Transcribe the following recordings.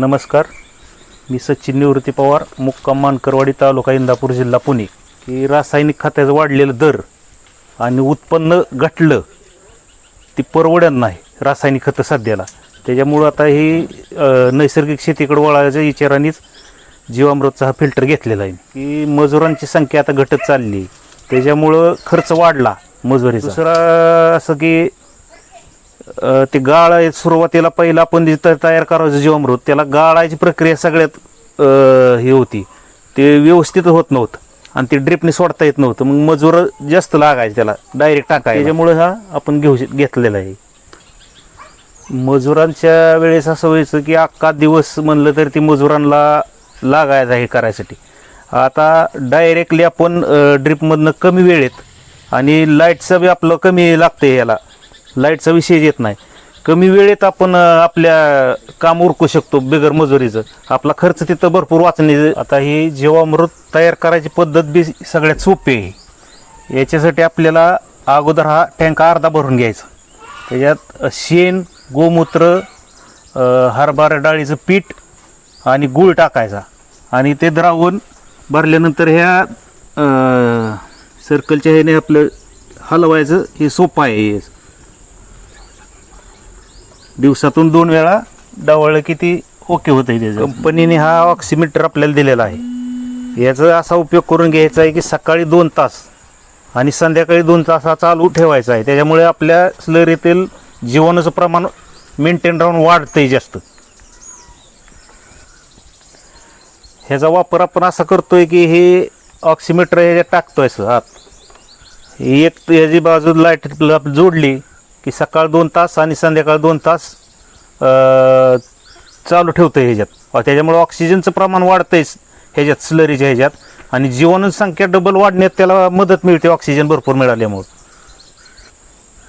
नमस्कार. मी सचिन निवृत्ती पवार मुक्काम मानकरवाडी तालुका इंदापूर जिल्हा पुणे. की रासायनिक खताचं वाढलेलं दर आणि उत्पन्न घटलं ती परवडत नाही रासायनिक खतं सध्याला. त्याच्यामुळं आता ही नैसर्गिक शेतीकडे वळायच्या विचारानेच जीवामृतचा हा फिल्टर घेतलेला आहे. की मजुरांची संख्या आता घटत चालली. त्याच्यामुळं खर्च वाढला मजुरीचा. दुसरा असं की ते गाळ सुरुवातीला पहिला आपण जे तयार करायचं जीवामृत त्याला गाळायची प्रक्रिया सगळ्यात हे होती. ते व्यवस्थित होत नव्हतं. आणि ते ड्रिपने सोडता येत नव्हतं. मग मजूर जास्त लागायचे त्याला डायरेक्ट टाकायला. त्याच्यामुळे हा आपण घेऊ घेतलेला आहे. मजुरांच्या वेळेस असं व्हायचं की अख्खा दिवस म्हणलं तर ती मजुरांना लागायचं हे करायसाठी. आता डायरेक्टली आपण ड्रिपमधनं कमी वेळेत आणि लाईटचं बी आपलं कमी लागतं याला. लाईटचा विषय येत नाही. कमी वेळेत आपण आपल्या काम उरकू शकतो बिगर मजुरीचं. आपला खर्च तिथं भरपूर वाचणे आता ही जीवामृत तयार करायची पद्धत बी सगळ्यात सोपी आहे. याच्यासाठी आपल्याला अगोदर हा टँक अर्धा भरून घ्यायचा. त्याच्यात शेण गोमूत्र हरभरा डाळीचं पीठ आणि गूळ टाकायचा. आणि ते द्रावण भरल्यानंतर ह्या सर्कलच्या ह्याने आपलं हलवायचं हे सोपं आहे. हे. दिवसातून दोन वेळा डावळलं की ती ओके होतं त्याचं. कंपनीने हा ऑक्सिमीटर आपल्याला दिलेला आहे. याचा असा उपयोग करून घ्यायचा आहे की सकाळी दोन तास आणि संध्याकाळी दोन तास हा चालू ठेवायचा आहे. त्याच्यामुळे आपल्या स्लरीतील जीवनाचं प्रमाण मेंटेन राहून वाढतंय जास्त. ह्याचा वापर आपण असा करतोय की हे ऑक्सिमीटर ह्याच्यात टाकतोय सर आत. ही एक ह्याची बाजू लाइट जोडली की सकाळ दोन तास आणि संध्याकाळ दोन तास चालू ठेवतं ह्याच्यात. त्याच्यामुळं ऑक्सिजनचं प्रमाण वाढतंयच ह्याच्यात स्लरीच्या ह्याच्यात. आणि जीवनसंख्या संख्या डबल वाढण्यात त्याला मदत मिळते ऑक्सिजन भरपूर मिळाल्यामुळं.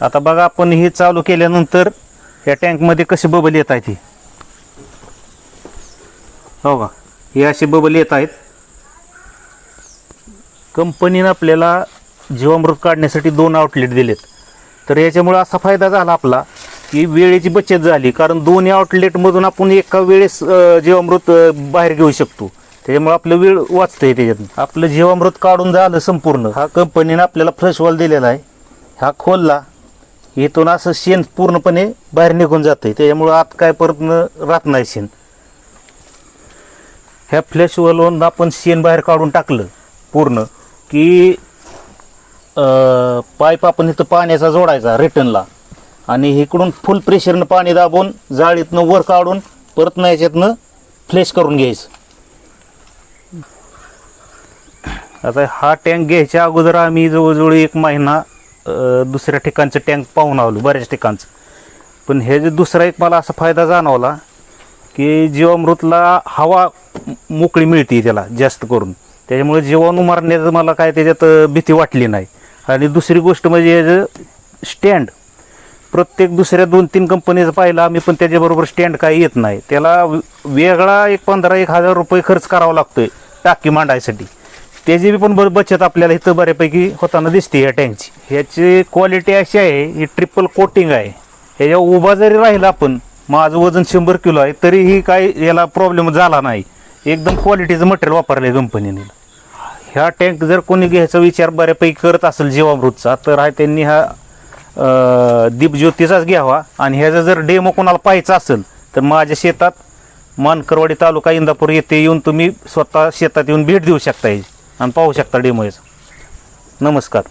आता बघा आपण हे चालू केल्यानंतर या टँकमध्ये कसे बबल येत आहेत हे हो का? हे असे बबल येत आहेत. कंपनीनं आपल्याला जीवामृत काढण्यासाठी दोन आउटलेट दिलेत. तर याच्यामुळे असा फायदा झाला आपला की वेळेची बचत झाली. कारण दोन्ही आउटलेटमधून आपण एका वेळेस जीवामृत बाहेर घेऊ शकतो. त्याच्यामुळे आपलं वेळ वाचतंय त्याच्यात आपलं जीवामृत काढून झालं संपूर्ण. हा कंपनीनं आपल्याला फ्लश वॉल दिलेला आहे. हा खोलला. इथून असं शेण पूर्णपणे बाहेर निघून जातंय. त्याच्यामुळं आत काय परत राहत नाही शेण. ह्या फ्लॅश वलवून आपण शेण बाहेर काढून टाकलं पूर्ण की पाईप आपण इथं पाण्याचा जोडायचा रिटर्नला आणि इकडून फुल प्रेशरनं पाणी दाबून जाळीतनं वर काढून परत ना याच्यातनं करून घ्यायचं. आता हा टँक घ्यायच्या अगोदर आम्ही जवळजवळ एक महिना दुसऱ्या ठिकाणचं टँक पाहून आलो बऱ्याच ठिकाणचं. पण हे जे दुसरा एक मला असा फायदा जाणवला की जीवामृतला हवा मोकळी मिळते त्याला जास्त करून. त्याच्यामुळे जीवाणू मारण्याचं मला काय त्याच्यात भीती वाटली नाही. आणि दुसरी गोष्ट म्हणजे याचं स्टँड प्रत्येक दुसऱ्या दोन तीन कंपनीचं पाहिलं आम्ही पण त्याच्याबरोबर स्टँड काही येत नाही. त्याला वेगळा एक पंधरा एक हजार रुपये खर्च करावा लागतोय टाकी मांडायसाठी. त्याची बी पण बर बचत आपल्याला इथं बऱ्यापैकी होताना दिसते या टँकची ह्याची क्वालिटी अशी आहे ही ट्रिपल कोटिंग आहे. ह्याच्या उभा जरी राहिला आपण माझं वजन शंभर किलो आहे तरीही काय याला प्रॉब्लेम झाला नाही. एकदम क्वालिटीचं मटेरियल वापरलं आहे कंपनीने ह्या टँक जर कोणी घ्यायचा विचार बऱ्यापैकी करत असेल जीवामृतचा तर हा त्यांनी हा दीपज्योतीचाच घ्यावा. आणि ह्याचा जर डेमो कोणाला पाहायचा असेल तर माझ्या शेतात मानकरवाडी तालुका इंदापूर येथे येऊन तुम्ही स्वतः शेतात येऊन भेट देऊ शकता आणि पाहू शकता डेमो याचा. नमस्कार.